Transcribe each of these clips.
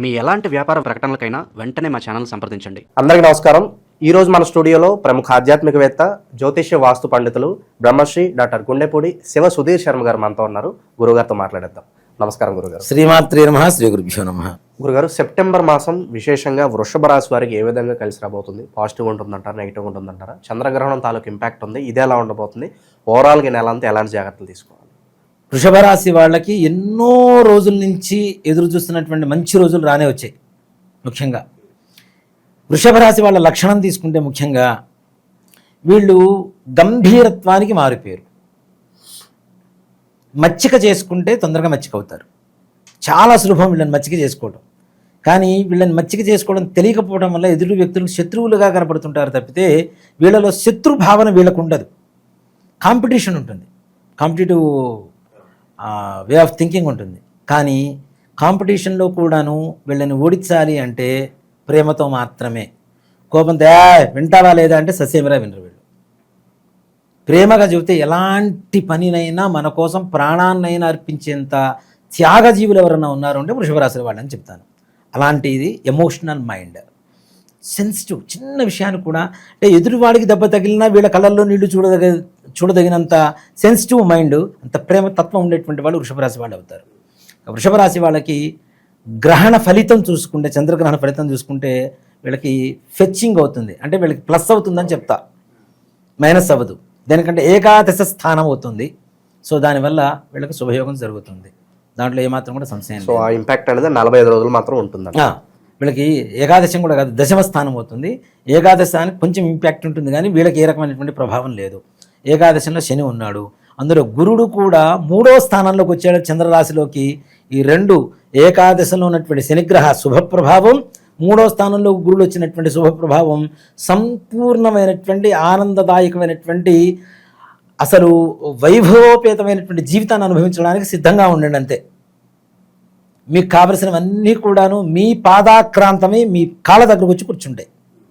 మీ ఎలాంటి వ్యాపార ప్రకటనలకైనా వెంటనే మా ఛానల్ సంప్రదించండి. అందరికీ నమస్కారం. ఈ రోజు మన స్టూడియోలో ప్రముఖ ఆధ్యాత్మికవేత్త జ్యోతిష్య వాస్తు పండితులు బ్రహ్మశ్రీ డాక్టర్ గుండెపూడి శివ సుధీర్ శర్మ గారు మనతో ఉన్నారు. గురుగారితో మాట్లాడేద్దాం. నమస్కారం గురుగారు. శ్రీమాత్రే నమ శ్రీ గురుభ్యో నమ. గురుగారు సెప్టెంబర్ మాసం విశేషంగా వృషభ రాశి వారికి ఏ విధంగా కలిసి రాబోతుంది? పాజిటివ్ ఉంటుందంటారా నెగిటివ్ ఉంటుందంటారా? చంద్రగ్రహణం తాలూకు ఇంపాక్ట్ ఉంది. ఇది ఎలా ఉండబోతుంది? ఓవరాల్గా నెల అంతా ఎలాంటి జాగ్రత్తలు తీసుకోవాలి? వృషభ రాశి వాళ్ళకి ఎన్నో రోజుల నుంచి ఎదురు చూస్తున్నటువంటి మంచి రోజులు రానే వచ్చాయి ముఖ్యంగా. వృషభ రాశి వాళ్ళ లక్షణం తీసుకుంటే ముఖ్యంగా వీళ్ళు గంభీరత్వానికి మారిపోయారు. మచ్చిక చేసుకుంటే తొందరగా మచ్చిక అవుతారు చాలా సులభం వీళ్ళని మచ్చిక చేసుకోవడం కానీ వీళ్ళని మచ్చిక చేసుకోవడం తెలియకపోవడం వల్ల ఎదురు వ్యక్తులకు శత్రువులుగా కనపడుతుంటారు తప్పితే వీళ్ళలో శత్రు భావన వీళ్ళకు ఉండదు. కాంపిటీషన్ ఉంటుంది. కాంపిటేటివ్ వే ఆఫ్ థింకింగ్ ఉంటుంది. కానీ కాంపిటీషన్లో కూడాను వీళ్ళని ఓడించాలి అంటే ప్రేమతో మాత్రమే. కోపంతో "ఏయ్, వింటావా లేదా? అంటే ససేమిరా వినరు వీళ్ళు. ప్రేమగా చెబితే ఎలాంటి పనినైనా మన కోసం ప్రాణాన్నైనా అర్పించేంత త్యాగజీవులు ఎవరైనా ఉన్నారు అంటే వృషభరాశి వాళ్ళని చెప్తాను. అలాంటిది ఎమోషనల్ మైండ్ సెన్సిటివ్ చిన్న విషయాన్ని కూడా అంటే ఎదురువాడికి దెబ్బ తగిలినా వీళ్ళ కళ్ళల్లో నీళ్ళు చూడదగ చూడదగినంత సెన్సిటివ్ మైండ్ అంత ప్రేమ తత్వం ఉండేటువంటి వాళ్ళు వృషభరాశి వాళ్ళు అవుతారు. వృషభరాశి వాళ్ళకి గ్రహణ ఫలితం చూసుకుంటే చంద్రగ్రహణ ఫలితం చూసుకుంటే వీళ్ళకి ఫెచ్చింగ్ అవుతుంది. అంటే వీళ్ళకి ప్లస్ అవుతుందని చెప్తా. మైనస్ అవ్వదు. దానికంటే ఏకాదశ స్థానం అవుతుంది. సో దానివల్ల వీళ్ళకి శుభయోగం జరుగుతుంది. దాంట్లో ఏమాత్రం కూడా సంశయం సో ఆ ఇంపాక్ట్ అనేది నలభై ఐదు రోజులు మాత్రం ఉంటుందండి ఆ, వీళ్ళకి ఏకాదశం కూడా కాదు దశమ స్థానం అవుతుంది. ఏకాదశానికి కొంచెం ఇంపాక్ట్ ఉంటుంది కానీ వీళ్ళకి ఏ రకమైనటువంటి ప్రభావం లేదు. ఏకాదశిలో శని ఉన్నాడు. అందులో గురుడు కూడా మూడో స్థానంలోకి వచ్చాడు చంద్రరాశిలోకి. ఈ రెండు ఏకాదశిలో ఉన్నటువంటి శనిగ్రహ శుభప్రభావం మూడో స్థానంలో గురుడు వచ్చినటువంటి శుభప్రభావం సంపూర్ణమైనటువంటి ఆనందదాయకమైనటువంటి అసలు వైభవోపేతమైనటువంటి జీవితాన్ని అనుభవించడానికి సిద్ధంగా ఉండండి అంతే. మీకు కావలసినవన్నీ కూడాను మీ పాదాక్రాంతమే మీ కాళ్ళ దగ్గరకు వచ్చి కూర్చుంటాయి.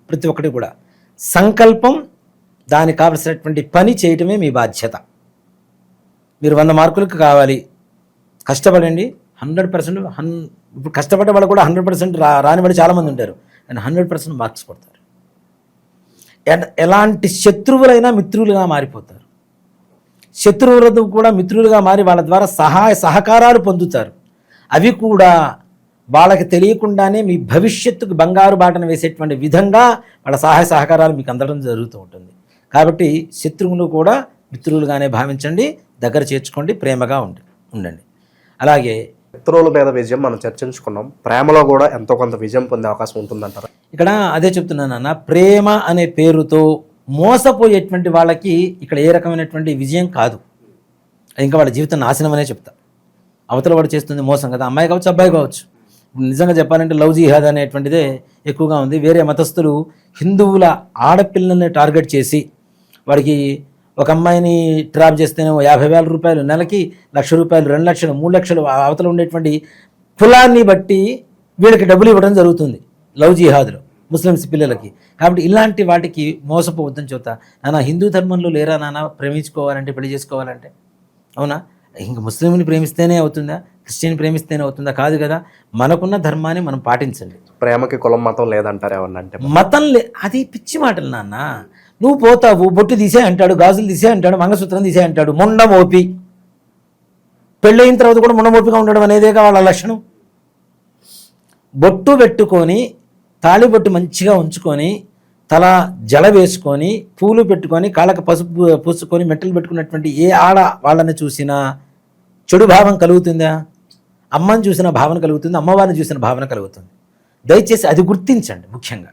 ప్రతి ఒక్కటి కూడా. సంకల్పం దానికి కావలసినటువంటి పని చేయటమే మీ బాధ్యత. మీరు వంద మార్కులకు కావాలి. కష్టపడండి. హండ్రెడ్ పర్సెంట్ హన్ ఇప్పుడు కష్టపడే వాళ్ళు కూడా హండ్రెడ్ పర్సెంట్ రా రాని వాళ్ళు చాలామంది ఉంటారు. అండ్ హండ్రెడ్ పర్సెంట్ మార్క్స్ కొడతారు. అండ్ ఎలాంటి శత్రువులైనా మిత్రులుగా మారిపోతారు. శత్రువులతో కూడా మిత్రులుగా మారి వాళ్ళ ద్వారా సహాయ సహకారాలు పొందుతారు. అవి కూడా వాళ్ళకి తెలియకుండానే మీ భవిష్యత్తుకు బంగారు బాటను వేసేటువంటి విధంగా వాళ్ళ సహాయ సహకారాలు మీకు అందడం జరుగుతూ ఉంటుంది. కాబట్టి శత్రువులు కూడా మిత్రులుగానే భావించండి దగ్గర చేర్చుకోండి ప్రేమగా ఉండి ఉండండి. అలాగే శత్రువుల మీద విజయం మనం చర్చించుకున్నాం. ప్రేమలో కూడా ఎంతో కొంత విజయం పొందే అవకాశం ఉంటుందంటారా? ఇక్కడ అదే చెప్తున్నాను అన్న ప్రేమ అనే పేరుతో మోసపోయేటువంటి వాళ్ళకి ఇక్కడ ఏ రకమైనటువంటి విజయం కాదు. ఇంకా వాళ్ళ జీవితం నాశనం అనే చెప్తా. అవతల వాడు చేస్తుంది మోసం కదా అమ్మాయి కావచ్చు అబ్బాయి కావచ్చు. నిజంగా చెప్పాలంటే లవ్ జిహాద్ అనేటువంటిదే ఎక్కువగా ఉంది. వేరే మతస్థులు హిందువుల ఆడపిల్లల్ని టార్గెట్ చేసి వాడికి ఒక అమ్మాయిని ట్రాప్ చేస్తేనే ఓ యాభై వేల రూపాయలు నెలకి లక్ష రూపాయలు రెండు లక్షలు మూడు లక్షలు అవతల ఉండేటువంటి కులాన్ని బట్టి వీళ్ళకి డబ్బులు ఇవ్వడం జరుగుతుంది లవ్ జిహాద్లో ముస్లిమ్స్ పిల్లలకి. కాబట్టి ఇలాంటి వాటికి మోసపోవద్దని చెబుతా నాన్న హిందూ ధర్మంలో లేరా నాన్న ప్రేమించుకోవాలంటే పెళ్ళి చేసుకోవాలంటే? అవునా? ఇంక ముస్లింని ప్రేమిస్తేనే అవుతుందా? క్రిస్టియన్ ప్రేమిస్తేనే అవుతుందా? కాదు కదా మనకున్న ధర్మాన్ని మనం పాటించండి. ప్రేమకి కులం మతం లేదంటారు ఏమన్నా అంటే? మతం లే అది పిచ్చి మాటలు నాన్న. నువ్వు పోతావు బొట్టు తీసే అంటాడు గాజులు తీసే అంటాడు మంగళసూత్రం తీసే అంటాడు మొండ మోపి పెళ్ళయిన తర్వాత కూడా మొండ మోపిగా ఉండడం అనేదేగా వాళ్ళ లక్షణం? బొట్టు పెట్టుకొని తాళిబొట్టు మంచిగా ఉంచుకొని తల జల వేసుకొని పూలు పెట్టుకొని కాళ్ళకు పసుపు పూసుకొని మెట్టలు పెట్టుకున్నటువంటి ఏ ఆడ వాళ్ళని చూసినా చెడు భావం కలుగుతుందా? అమ్మని చూసిన భావన కలుగుతుంది అమ్మవారిని చూసిన భావన కలుగుతుంది. దయచేసి అది గుర్తించండి ముఖ్యంగా.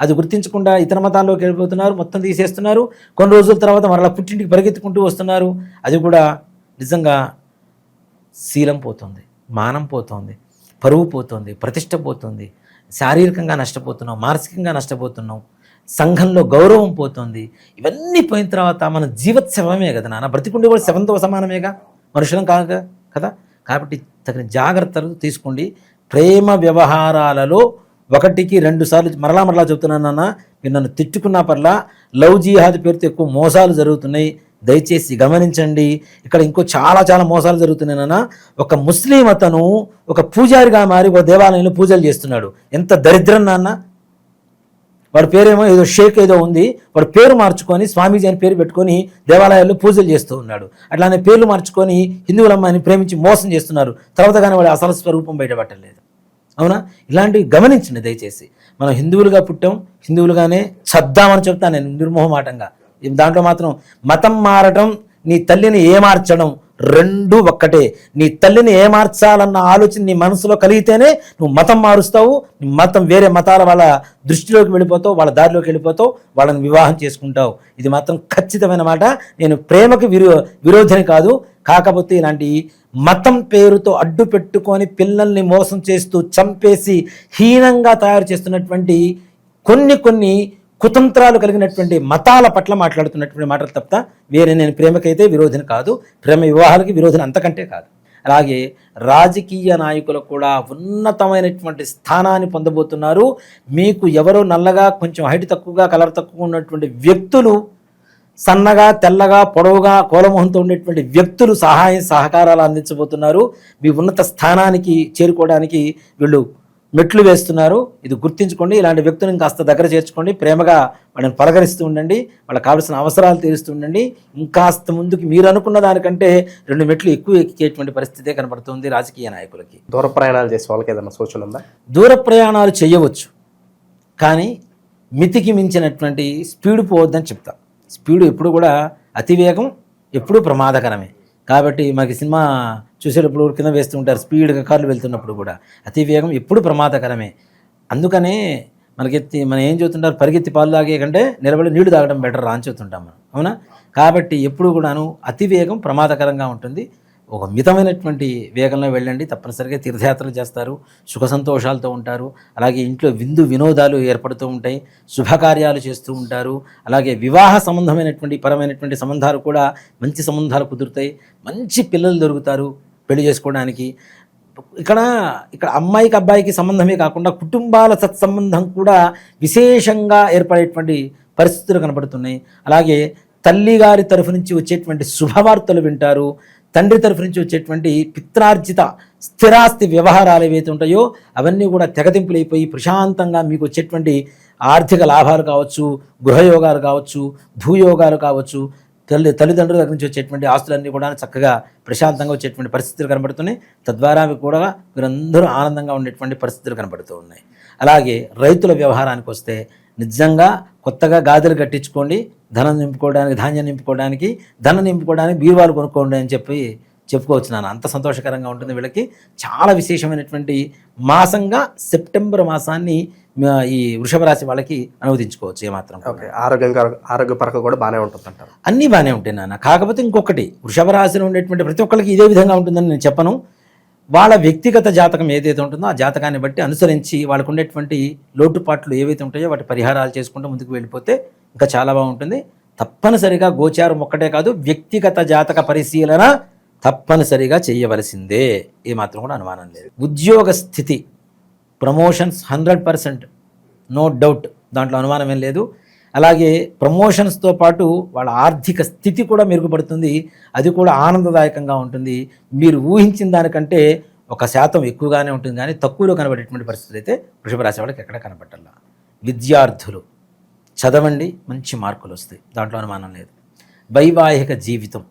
అది గుర్తించకుండా ఇతర మతాల్లోకి వెళ్ళిపోతున్నారు మొత్తం తీసేస్తున్నారు. కొన్ని రోజుల తర్వాత మరలా పుట్టింటికి పరిగెత్తుకుంటూ వస్తున్నారు. అది కూడా నిజంగా శీలం పోతుంది మానం పోతుంది పరువు పోతుంది ప్రతిష్ట పోతుంది. శారీరకంగా నష్టపోతున్నాం మానసికంగా నష్టపోతున్నాం. సంఘంలో గౌరవం పోతుంది. ఇవన్నీ పోయిన తర్వాత మన జీవత్ శవమే కదా నాన్న. బ్రతికుండే కూడా శవంతో సమానమేగా? మనుషులం కాక కదా? కాబట్టి తగిన జాగ్రత్తలు తీసుకోండి. ప్రేమ వ్యవహారాలలో ఒకటికి రెండు సార్లు మరలా మరలా చెబుతున్నాను నాన్న మీరు నన్ను తిట్టుకున్నా పర్లా లవ్ జిహాద్ పేరుతో ఎక్కువ మోసాలు జరుగుతున్నాయి. దయచేసి గమనించండి. ఇక్కడ ఇంకో చాలా చాలా మోసాలు జరుగుతున్నాయి నాన్న. ఒక ముస్లిం అతను ఒక పూజారిగా మారి ఒక దేవాలయంలో పూజలు చేస్తున్నాడు. ఎంత దరిద్రం నాన్న. వాడి పేరేమో ఏదో షేక్ ఏదో ఉంది. వాడు పేరు మార్చుకొని స్వామీజీ అని పేరు పెట్టుకొని దేవాలయాల్లో పూజలు చేస్తూ ఉన్నాడు. అట్లానే పేర్లు మార్చుకొని హిందువులమ్మని ప్రేమించి మోసం చేస్తున్నారు. తర్వాత కానీ వాడి అసలు స్వరూపం బయటపట్టలేదు అవునా? ఇలాంటివి గమనించండి దయచేసి. మనం హిందువులుగా పుట్టాం హిందువులుగానే చద్దామని చెప్తాను నేను నిర్మోహమాటంగా దాంట్లో మాత్రం మతం మారటం నీ తల్లిని ఏమార్చడం రెండు ఒక్కటే. నీ తల్లిని ఏమార్చాలన్న ఆలోచన నీ మనసులో కలిగితేనే నువ్వు మతం మారుస్తావు నీ మతం వేరే మతాల వాళ్ళ దృష్టిలోకి వెళ్ళిపోతావు వాళ్ళ దారిలోకి వెళ్ళిపోతావు వాళ్ళని వివాహం చేసుకుంటావు. ఇది మాత్రం ఖచ్చితమైన మాట. నేను ప్రేమకు విరో విరోధిని కాదు. కాకపోతే ఇలాంటి మతం పేరుతో అడ్డు పెట్టుకొని పిల్లల్ని మోసం చేస్తూ చంపేసి హీనంగా తయారు చేస్తున్నటువంటి కొన్ని కొన్ని కుతంత్రాలు కలిగినటువంటి మతాల పట్ల మాట్లాడుతున్నటువంటి మాటలు తప్ప వేరే నేను ప్రేమకైతే విరోధిని కాదు ప్రేమ వివాహాలకి విరోధిని అంతకంటే కాదు. అలాగే రాజకీయ నాయకులు కూడా ఉన్నతమైనటువంటి స్థానాన్ని పొందబోతున్నారు. మీకు ఎవరో నల్లగా కొంచెం హైట్ తక్కువగా కలర్ తక్కువ ఉన్నటువంటి వ్యక్తులు సన్నగా తెల్లగా పొడవుగా కోలమోహంతో ఉండేటువంటి వ్యక్తులు సహాయం సహకారాలు అందించబోతున్నారు. మీ ఉన్నత స్థానానికి చేరుకోవడానికి వీళ్ళు మెట్లు వేస్తున్నారు. ఇది గుర్తించుకోండి. ఇలాంటి వ్యక్తులను కాస్త దగ్గర చేర్చుకోండి. ప్రేమగా వాళ్ళని పలకరిస్తూ ఉండండి. వాళ్ళకి కావాల్సిన అవసరాలు తీరుస్తూ ఉండండి. ఇంకాస్త ముందుకు మీరు అనుకున్న దానికంటే రెండు మెట్లు ఎక్కువ ఎక్కేటువంటి పరిస్థితే కనబడుతుంది రాజకీయ నాయకులకి. దూర ప్రయాణాలు చేసే వాళ్ళకి ఏదైనా సూచన ఉందా? దూర ప్రయాణాలు చేయవచ్చు. కానీ మితికి మించినటువంటి స్పీడ్ పోవద్దని చెప్తా. స్పీడ్ ఎప్పుడు కూడా అతివేగం ఎప్పుడూ ప్రమాదకరమే. కాబట్టి మనకి సినిమా చూసేటప్పుడు కింద వేస్తుంటారు. స్పీడ్గా కార్లు వెళ్తున్నప్పుడు కూడా. అతి వేగం ఎప్పుడు ప్రమాదకరమే. అందుకనే మనకెత్తి మనం ఏం చెబుతుంటారు? పరిగెత్తి పాలు తాగే కంటే నిలబడి నీళ్ళు తాగడం బెటర్ రా అని చెబుతుంటాం మనం. అవునా? కాబట్టి ఎప్పుడు కూడాను అతివేగం ప్రమాదకరంగా ఉంటుంది. ఒక మితమైనటువంటి వేగంలో వెళ్ళండి. తప్పనిసరిగా తీర్థయాత్రలు చేస్తారు. సుఖ సంతోషాలతో ఉంటారు. అలాగే ఇంట్లో విందు వినోదాలు ఏర్పడుతూ ఉంటాయి. శుభకార్యాలు చేస్తూ ఉంటారు. అలాగే వివాహ సంబంధమైనటువంటి పరమైనటువంటి సంబంధాలు కూడా మంచి సంబంధాలు కుదురుతాయి. మంచి పిల్లలు దొరుకుతారు. పెళ్ళి చేసుకోవడానికి. ఇక్కడ ఇక్కడ అమ్మాయికి అబ్బాయికి సంబంధమే కాకుండా కుటుంబాల సత్సంబంధం కూడా విశేషంగా ఏర్పడేటువంటి పరిస్థితులు కనబడుతున్నాయి అలాగే తల్లి గారి తరఫు నుంచి వచ్చేటువంటి శుభవార్తలు వింటారు. తండ్రి తరఫు నుంచి వచ్చేటువంటి పిత్రార్జిత స్థిరాస్తి వ్యవహారాలు ఏవైతే ఉంటాయో అవన్నీ కూడా తెగతింపులైపోయి ప్రశాంతంగా మీకు వచ్చేటువంటి ఆర్థిక లాభాలు కావచ్చు గృహయోగాలు కావచ్చు భూయోగాలు కావచ్చు తల్లి తల్లిదండ్రుల దగ్గర నుంచి వచ్చేటువంటి ఆస్తులన్నీ కూడా చక్కగా ప్రశాంతంగా వచ్చేటువంటి పరిస్థితులు కనబడుతున్నాయి. తద్వారా కూడా మీరందరూ ఆనందంగా ఉండేటువంటి పరిస్థితులు కనబడుతూ ఉన్నాయి. అలాగే రైతుల వ్యవహారానికి వస్తే నిజంగా కొత్తగా గాజులు కట్టించుకోండి ధనం నింపుకోవడానికి ధాన్యం నింపుకోవడానికి ధనం నింపుకోవడానికి బీరువాలు కొనుక్కోండి అని చెప్పి చెప్పుకోవచ్చు నాన్న. అంత సంతోషకరంగా ఉంటుంది వీళ్ళకి. చాలా విశేషమైనటువంటి మాసంగా సెప్టెంబర్ మాసాన్ని ఈ వృషభ రాశి వాళ్ళకి అనువదించుకోవచ్చు ఏమాత్రం ఆరోగ్యంగా ఆరోగ్యపరంగా కూడా బాగానే ఉంటుంది అంటారు అన్నీ బాగానే ఉంటాయి నాన్న. కాకపోతే ఇంకొకటి వృషభ రాశిలో ఉండేటువంటి ప్రతి ఒక్కరికి ఇదే విధంగా ఉంటుందని నేను చెప్పను. వాళ్ళ వ్యక్తిగత జాతకం ఏదైతే ఉంటుందో ఆ జాతకాన్ని బట్టి అనుసరించి వాళ్ళకు ఉండేటువంటి లోటుపాట్లు ఏవైతే ఉంటాయో వాటి పరిహారాలు చేసుకుంటూ ముందుకు వెళ్ళిపోతే ఇంకా చాలా బాగుంటుంది. తప్పనిసరిగా గోచారం ఒక్కటే కాదు వ్యక్తిగత జాతక పరిశీలన తప్పనిసరిగా చేయవలసిందే. ఏమాత్రం కూడా అనుమానం లేదు. ఉద్యోగ స్థితి promotions hundred percent no doubt. దాంట్లో అనుమానం ఏం లేదు. అలాగే ప్రమోషన్స్తో పాటు వాళ్ళ ఆర్థిక స్థితి కూడా మెరుగుపడుతుంది. అది కూడా ఆనందదాయకంగా ఉంటుంది. మీరు ఊహించిన దానికంటే ఒక శాతం ఎక్కువగానే ఉంటుంది. కానీ తక్కువలో కనబడేటువంటి పరిస్థితులు అయితే వృషభ రాశి వాళ్ళకి ఎక్కడ కనబట్టాల విద్యార్థులు చదవండి మంచి మార్కులు వస్తాయి. దాంట్లో అనుమానం లేదు. వైవాహిక జీవితం.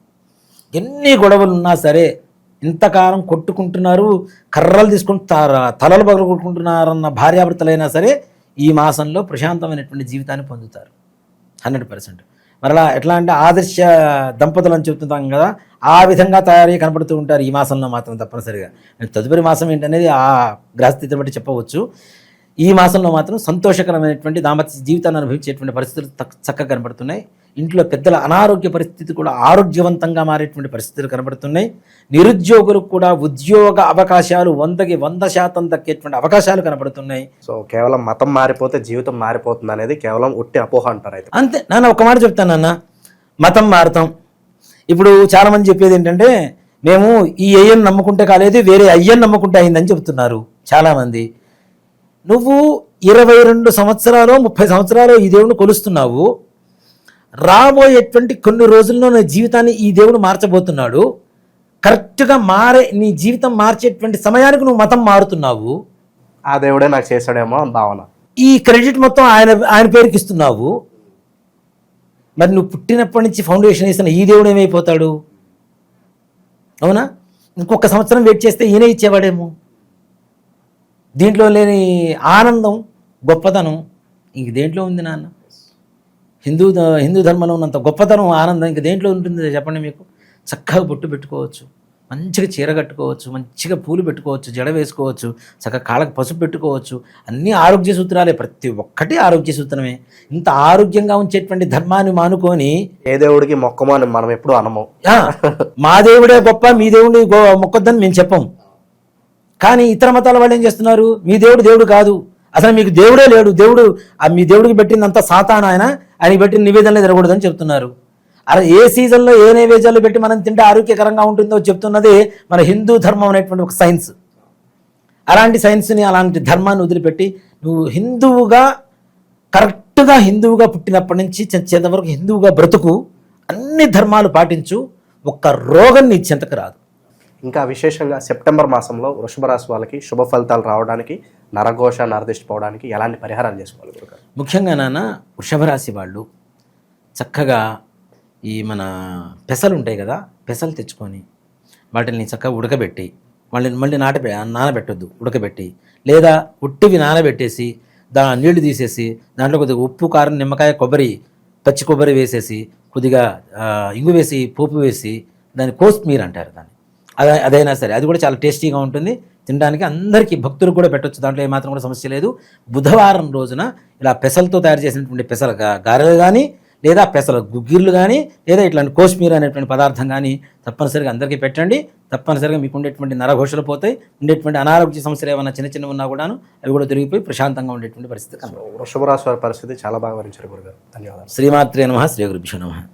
ఎన్ని గొడవలు ఉన్నా సరే ఇంతకాలం కొట్టుకుంటున్నారు కర్రలు తీసుకుని తలలు పగలు కొట్టుకుంటున్నారన్న భార్యాభర్తలైనా సరే ఈ మాసంలో ప్రశాంతమైనటువంటి జీవితాన్ని పొందుతారు. Hundred percent. మరలా ఎట్లా అంటే ఆదర్శ దంపతులు అని చెప్తుంటాం కదా ఆ విధంగా తయారై కనపడుతూ ఉంటారు ఈ మాసంలో మాత్రం తప్పనిసరిగా. తదుపరి మాసం ఏంటనేది ఆ గ్రహస్థితిని బట్టి చెప్పవచ్చు. ఈ మాసంలో మాత్రం సంతోషకరమైనటువంటి దాంపత్య జీవితాన్ని అనుభవించేటువంటి పరిస్థితులు చక్కగా కనబడుతున్నాయి ఇంట్లో పెద్దల అనారోగ్య పరిస్థితి కూడా ఆరోగ్యవంతంగా మారేటువంటి పరిస్థితులు కనబడుతున్నాయి. నిరుద్యోగులకు కూడా ఉద్యోగ అవకాశాలు వందకి వంద శాతం దక్కేటువంటి అవకాశాలు కనబడుతున్నాయి. సో కేవలం మతం మారిపోతే జీవితం మారిపోతుంది అనేది కేవలం ఉట్టి అపోహ అంటారు అయితే. అంతే. నాన్న ఒక మాట చెప్తాను నాన్న. మతం మారుతాం. ఇప్పుడు చాలామంది చెప్పేది ఏంటంటే మేము ఈ అయ్యను నమ్ముకుంటే కాలేదు వేరే అయ్యను నమ్ముకుంటే అయిందని చెప్తున్నారు చాలామంది. నువ్వు ఇరవై రెండు సంవత్సరాలు ముప్పై సంవత్సరాలు ఈ దేవుని కొలుస్తున్నావు. రాబోయేటువంటి కొన్ని రోజుల్లో నా జీవితాన్ని ఈ దేవుడు మార్చబోతున్నాడు. కరెక్ట్గా మారే నీ జీవితం మార్చేటువంటి సమయానికి నువ్వు మతం మారుతున్నావు. ఆ దేవుడే నాకు చేశాడేమో అని భావన. ఈ క్రెడిట్ మొత్తం ఆయన ఆయన పేరుకి ఇస్తున్నావు. మరి నువ్వు పుట్టినప్పటి నుంచి ఫౌండేషన్ వేసిన ఈ దేవుడు ఏమైపోతాడు? అవునా? ఇంకొక సంవత్సరం వెయిట్ చేస్తే ఈయనే ఇచ్చేవాడేమో. దీంట్లో లేని ఆనందం గొప్పతనం ఇంక దేంట్లో ఉంది నాన్న? హిందూ హిందూ ధర్మంలో ఉన్నంత గొప్పతనం ఆనందం ఇంక దేంట్లో ఉంటుంది చెప్పండి మీకు? చక్కగా బొట్టు పెట్టుకోవచ్చు. మంచిగా చీర కట్టుకోవచ్చు మంచిగా పూలు పెట్టుకోవచ్చు జడ వేసుకోవచ్చు చక్కగా కాళ్ళకి పసుపు పెట్టుకోవచ్చు. అన్నీ ఆరోగ్య సూత్రాలే ప్రతి ఒక్కటి ఆరోగ్య సూత్రమే. ఇంత ఆరోగ్యంగా ఉంచేటువంటి ధర్మాన్ని మానుకొని ఏ దేవుడికి మొక్కమని మనం ఎప్పుడు అనము. మా దేవుడే గొప్ప మీ దేవుడిని గో- మొక్కొద్దని మేము చెప్పం. కానీ ఇతర మతాల వాళ్ళు ఏం చేస్తున్నారు? మీ దేవుడు దేవుడు కాదు. అసలు మీకు దేవుడే లేడు. దేవుడు ఆ మీ దేవుడికి పెట్టిందంతా సాతాను ఆయన. ఆయనకి పెట్టిన నివేదనలు తిరగకూడదని చెప్తున్నారు. అలా ఏ సీజన్లో ఏ నైవేద్యాలు పెట్టి మనం తింటే ఆరోగ్యకరంగా ఉంటుందో చెప్తున్నది మన హిందూ ధర్మం అనేటువంటి ఒక సైన్స్. అలాంటి సైన్స్ని అలాంటి ధర్మాన్ని వదిలిపెట్టి నువ్వు హిందువుగా కరెక్ట్గా హిందువుగా పుట్టినప్పటి నుంచి చచ్చేంత వరకు హిందువుగా బ్రతుకు అన్ని ధర్మాలు పాటించు ఒక్క రోగం నీ చెంతకు రాదు. ఇంకా విశేషంగా సెప్టెంబర్ మాసంలో వృషభ రాశి వాళ్ళకి శుభ ఫలితాలు రావడానికి నరఘోష నరదిష్టి పోవడానికి ఎలాంటి పరిహారాలు చేసుకోవాలి గురుగారు? ముఖ్యంగా నాన్న వృషభ రాశి వాళ్ళు చక్కగా ఈ మన పెసలు ఉంటాయి కదా పెసలు తెచ్చుకొని వాటిని చక్కగా ఉడకబెట్టి మళ్ళీ మళ్ళీ నాట నానబెట్టొద్దు ఉడకబెట్టి లేదా ఉట్టివి నానబెట్టేసి దా నీళ్ళు తీసేసి దాంట్లో కొద్దిగా ఉప్పు కారం నిమ్మకాయ కొబ్బరి పచ్చి కొబ్బరి వేసేసి కొద్దిగా ఇంగు వేసి పోపు వేసి దాన్ని కోస్మీర్ అంటారు దాన్ని. అదే అదైనా సరే అది కూడా చాలా టేస్టీగా ఉంటుంది. తినడానికి అందరికీ భక్తులకు కూడా పెట్టొచ్చు. దాంట్లో ఏమాత్రం కూడా సమస్య లేదు. బుధవారం రోజున ఇలా పెసలతో తయారు చేసినటువంటి పెసల గారెలు కానీ లేదా పెసల గుగ్గిర్లు కానీ లేదా ఇట్లాంటి కోస్మీర్ అనేటువంటి పదార్థం కానీ తప్పనిసరిగా అందరికీ పెట్టండి. తప్పనిసరిగా మీకు ఉండేటువంటి నరఘోషలు పోతాయి. ఉండేటువంటి అనారోగ్య సమస్యలు ఏమైనా చిన్న చిన్న ఉన్నా కూడాను అవి కూడా తిరిగిపోయి ప్రశాంతంగా ఉండేటువంటి పరిస్థితి కనబడుతుంది. వృషభ రాశి వారి పరిస్థితి చాలా బాగా వివరించారు గురుగారు. ధన్యవాదాలు. శ్రీమాత్రే నమ శ్రీ గురుభ్యో నమ.